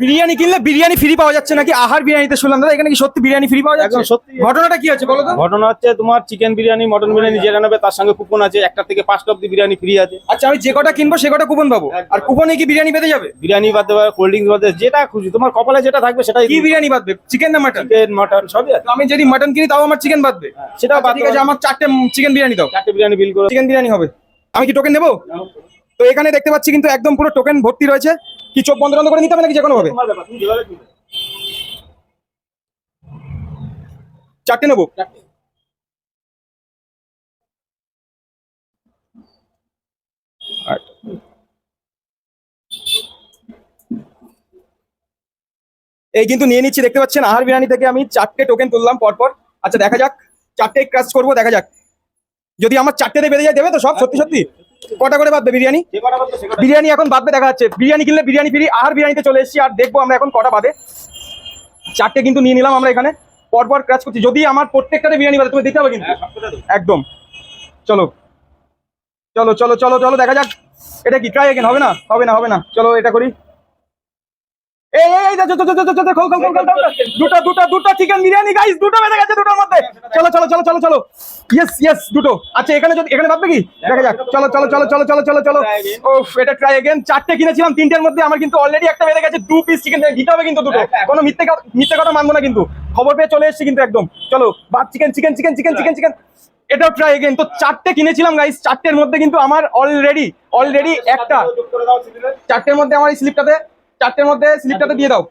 বিরিয়ানি কিনলে বিরিয়ানি ফ্রি পাওয়া যাচ্ছে নাকি? আহার বিরিয়ানিতে শুনলাম দাদা এখানে কি সত্যি বিরিয়ানি ফ্রি পাওয়া যাচ্ছে? সত্যি। ঘটনাটা কি আছে বলো ঘটনা হচ্ছে তোমার চিকেন বিরিয়ানি মটন বিরিয়ানি যেটা নেবে তার সঙ্গে কুপন আছে। একটা থেকে পাঁচটা অব্দি বিরিয়ানি ফ্রি আছে। আচ্ছা আমি যে কটা কিনবো সে কটা কুপন পাবো? আর কুপনে কি বিরিয়ানি পেতে যাবে? বিরিয়ানি বাদ দেবে কোল্ড ড্রিঙ্কস বাদ যেটা খুশি। তোমার কপালে যেটা থাকবে সেটাই কি বিরিয়ানি বাদবে চিকেন না মাটন চিকেন মটন সবই আছে। আমি যদি মাটন কিনি তাও আমার চিকেন বাদবে সেটা আচ্ছা, বাদ ঠিক আছে আমার চারটে চিকেন বিরিয়ানি দাও। চারটে বিরিয়ানি বিল করে। চিকেন বিরিয়ানি হবে। আমি কি টোকেন নেব তো এখানে দেখতে পাচ্ছি কিন্তু একদম পুরো টোকেন ভর্তি রয়েছে। কি চোখ বন্ধ বন্ধ করে নিতে হবে নাকি যে কোনো ভাবে? তোমার ব্যাপার, তুমি যেভাবে কিনবে। চারটে নেব। এই কিন্তু নিয়ে নিচ্ছি দেখতে পাচ্ছেন আহার বিরিয়ানি থেকে আমি চারটে টোকেন তুললাম পরপর। আচ্ছা দেখা যাক চারটে ক্রাশ করব দেখা যাক। যদি আমার চারটেতে বেঁধে যায় দেবে তো সব? সত্যি সত্যি? কটা করে বাদবে বিরিয়ানি? বিরিয়ানি এখন বাদবে দেখা যাচ্ছে। বিরিয়ানি কিনলে বিরিয়ানি ফিরি আর বিরিয়ানিতে চলে এসেছি আর দেখব আমরা এখন কটা বাদে চারটে কিন্তু নিয়ে নিলাম আমরা এখানে। পরপর ক্র্যাচ করছি। যদি আমার প্রত্যেকটাতে বিরিয়ানি বাদে তুমি দিতে হবে কিন্তু? হ্যাঁ। একদম। চলো। চলো চলো চলো চলো দেখা যাক। এটা কি ট্রাই এগেন হবে না? হবে না হবে না। চলো এটা করি। এই। দুটো দুটো দুটো চিকেন বিরিয়ানি গাইস দুটো বেঁধে গেছে দুটোর মধ্যে চলো চলো চলো চলো চলো ইয়েস ইয়েস দুটো আচ্ছা এখানে যদি এখানে ভাববে কি দেখা যাক চলো চলো চলো চলো চলো চলো চলো ও এটা ট্রাই এগেন চারটে কিনেছিলাম তিনটের মধ্যে আমার কিন্তু অলরেডি একটা বেঁধে গেছে দু পিস চিকেন দিতে হবে কিন্তু দুটো কোনো মিথ্যে মিথ্যে কথা মানবো না কিন্তু খবর পেয়ে চলে এসেছি কিন্তু একদম চলো বাদ chicken chicken chicken chicken chicken chicken এটাও ট্রাই এগেন তো চারটে কিনেছিলাম গাইস চারটের মধ্যে কিন্তু আমার অলরেডি অলরেডি একটা। চারটের মধ্যে আমার এই স্লিপটাতে চারটের মধ্যে স্লিপটাতে দিয়ে দাও।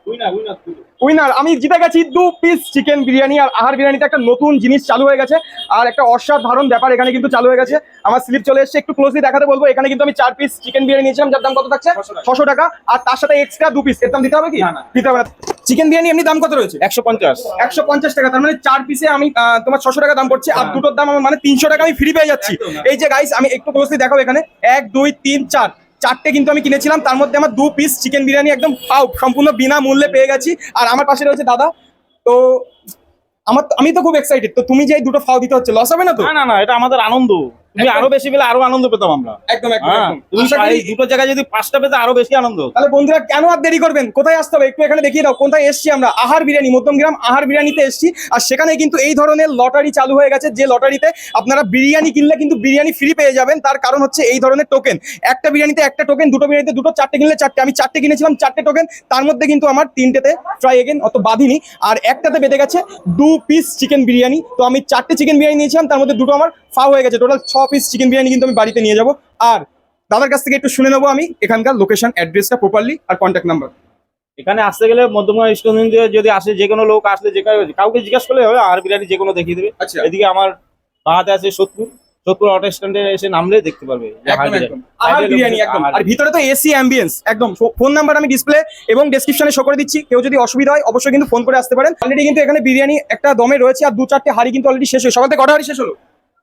উইনার, আমি জিতে গেছি দু পিস চিকেন বিরিয়ানি আর আহার বিরিয়ানিতে একটা নতুন জিনিস চালু হয়ে গেছে। আর একটা অসাধারণ ব্যাপার এখানে কিন্তু চালু হয়ে গেছে। আমার স্লিপ চলে এসেছে একটু ক্লোজলি দেখাতে বলব। এখানে কিন্তু আমি চার পিস চিকেন বিরিয়ানি নিয়েছিলাম যার দাম কত থাকছে? ছশো টাকা। আর তার সাথে এক্সট্রা দু পিস এর দাম দিতে হবে কি। দিতে হবে চিকেন বিরিয়ানি এমনি দাম কত রয়েছে? একশো পঞ্চাশ। একশো পঞ্চাশ টাকা। তার মানে চার পিসে আমি তোমার ছশো টাকা দাম পড়ছে। আর দুটোর দাম আমার মানে তিনশো টাকা আমি ফ্রি পেয়ে যাচ্ছি। এই যে গাইস আমি একটু ক্লোজলি দেখাবো এখানে। এক দুই তিন চার। চারটে কিন্তু আমি কিনেছিলাম, তার মধ্যে আমার দু পিস চিকেন বিরিয়ানি একদম পাও, সম্পূর্ণ বিনামূল্যে পেয়ে গেছি। আর আমার পাশে রয়েছে দাদা। তো আমার আমি তো খুব এক্সাইটেড তো তুমি যে দুটো ফাও দিতে হচ্ছে লস হবে না তো? না না, এটা আমাদের আনন্দ। তুমি একদম। আরও বেশি পেলে আরও আনন্দ পেতাম আমরা। একদম একদম হ্যাঁ একদম। তুমি আশা করি- এই দুটো জায়গায় যদি পাঁচটা পেতে আরও বেশি আনন্দ। তাহলে বন্ধুরা কেন আর দেরি করবেন? কোথায় আসতে হবে? একটু এখানে দেখিয়ে দাও কোথায় এসছি আমরা? আহার বিরিয়ানি মধ্যমগ্রাম আহার বিরিয়ানিতে এসছি। আর সেখানে কিন্তু এই ধরনের লটারি চালু হয়ে গেছে যে লটারিতে আপনারা বিরিয়ানি কিনলে কিন্তু বিরিয়ানি ফ্রি পেয়ে যাবেন। তার কারণ হচ্ছে এই ধরনের টোকেন একটা বিরিয়ানিতে একটা টোকেন দুটো বিরিয়ানিতে দুটো চারটে কিনলে চারটে। আমি চারটে কিনেছিলাম চারটে টোকেন তার মধ্যে কিন্তু আমার তিনটেতে ট্রাই এগেন অত বাঁধিনি। আর একটাতে বেঁধে গেছে দু পিস চিকেন বিরিয়ানি। তো আমি চারটে চিকেন বিরিয়ানি নিয়েছিলাম তার মধ্যে দুটো আমার ফাও হয়ে গেছে। টোটাল ছ পিস চিকেন বিরিয়ানি কিন্তু আমি বাড়িতে নিয়ে যাব। আর দাদার কাছ থেকে একটু শুনে নেব আমি এখানকার লোকেশন অ্যাড্রেসটা প্রপারলি আর কন্ট্যাক্ট নাম্বার এখানে আসতে গেলে মধ্যমগ্রাম স্টেশন দিয়ে যদি আসে যে কোনো লোক আসলে যে কাউকে জিজ্ঞেস করলে হবে আর বিরিয়ানি যে কোনো দেখিয়ে দেবে। আচ্ছা। এদিকে আমার বাহাতে আছে সোদপুর। সোদপুর অটো স্ট্যান্ডে এসে নামলে দেখতে পারবে। আহার বিরিয়ানি একদম। আর ভিতরে তো এসি অ্যাম্বিয়েন্স একদম। ফোন নাম্বার আমি ডিসপ্লে এবং ডেসক্রিপশনে শো করে দিচ্ছি। কেউ যদি অসুবিধা হয় অবশ্যই কিন্তু ফোন করে আসতে পারেন। অলরেডি কিন্তু এখানে বিরিয়ানি একটা দমে রয়েছে আর দু চারটে হাড়ি কিন্তু অলরেডি শেষ হয়ে সকাল থেকে কটা হাড়ি শেষ হলো?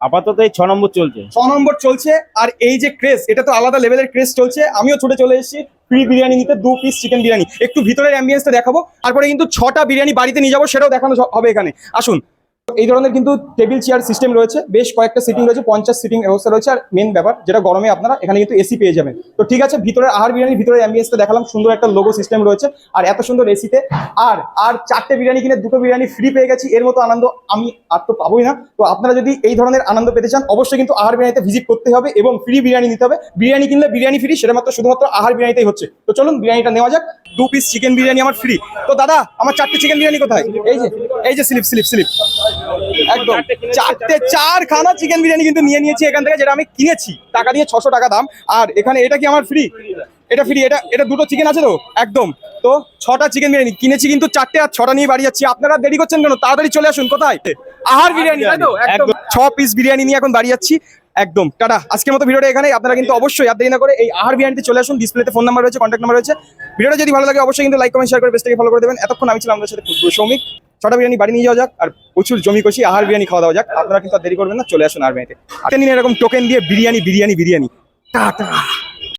আপাতত এই ছ নম্বর চলছে। ছ নম্বর চলছে, আর এই যে ক্রেস এটা তো আলাদা লেভেলের ক্রেস চলছে। আমিও ছুটে চলে এসেছি ফ্রি বিরিয়ানি নিতে, দু পিস চিকেন বিরিয়ানি। একটু ভিতরের অ্যাম্বিয়েন্সটা দেখাবো, তারপরে কিন্তু ছটা বিরিয়ানি বাড়িতে নিয়ে যাব, সেটাও দেখানো হবে এখানে। আসুন এই ধরনের কিন্তু টেবিল চেয়ার সিস্টেম রয়েছে। বেশ কয়েকটা সিটিং রয়েছে, পঞ্চাশ সিটিং ব্যবস্থা রয়েছে। আর মেন ব্যাপার, যেটা গরমে আপনারা এখানে কিন্তু এসি পেয়ে যাবেন। তো ঠিক আছে, ভিতরে আহার বিরিয়ানি, ভিতরে অ্যাম্বিয়েন্সটা দেখালাম, সুন্দর একটা লোগো সিস্টেম রয়েছে। আর এত সুন্দর এসিতে আর আর চারটে বিরিয়ানি কিনে দুটো বিরিয়ানি ফ্রি পেয়ে গেছি, এর মতো আনন্দ আমি আর তো পাবোই না। তো আপনারা যদি এই ধরনের আনন্দ পেতে চান, অবশ্যই কিন্তু আহার বিরিয়ানিতে ভিজিট করতে হবে এবং ফ্রি বিরিয়ানি নিতে হবে। বিরিয়ানি কিনলে বিরিয়ানি ফ্রি সেটা মাত্র শুধুমাত্র আহার বিরিয়ানিতেই হচ্ছে। তো চলুন, বিরিয়ানিটা নেওয়া যাক। দু পিস চিকেন বিরিয়ানি আমার ফ্রি তো দাদা, আমার চারটে চিকেন বিরিয়ানি কোথায়? এই যে এই যে স্লিপ স্লিপ স্লিপ একদম। চারটে চার খানা চিকেন বিরিয়ানি কিন্তু নিয়ে নিয়েছি এখান থেকে, যেটা আমি কিনেছি। টাকা দিয়ে ছশো টাকা দাম। আর এখানে এটা কি আমার ফ্রি এটা ফ্রি এটা এটা দুটো চিকেন আছে তো? একদম। তো ছটা চিকেন বিরিয়ানি কিনেছি কিন্তু চারটে আর ছটা নিয়ে বাড়ি যাচ্ছি। আপনারা দেরি করছেন কেন? তাড়াতাড়ি চলে আসুন কোথায়? আহার বিরিয়ানি তাই তো? একদম। ছ পিস বিরিয়ানি নিয়ে এখন বাড়ি যাচ্ছি। একদম। টাটা। আজকের মতো ভিডিওটা এখানে আপনারা কিন্তু অবশ্যই আর দেরি না করে এই আহার বিরিয়ানিতে চলে আসুন। ডিসপ্লেতে ফোন নাম্বার রয়েছে কন্ট্যাক্ট নাম্বার রয়েছে। ভিডিওটা যদি ভালো লাগে অবশ্যই কিন্তু লাইক কমেন্ট শেয়ার করে পেজটাকে ফলো করে দেবেন। এতক্ষণ আমি ছিলাম আমাদের সাথে সৌমিক ছটা বিরিয়ানি বাড়ি নিয়ে যাওয়া যাক আর প্রচুর জমি কষি আহার বিরিয়ানি খাওয়া দাওয়া যাক। আপনারা কিন্তু আর দেরি করবেন না চলে আসুন আর বিরিয়ানিতে। আর এরকম টোকেন দিয়ে বিরিয়ানি বিরিয়ানি বিরিয়ানি। টাটা।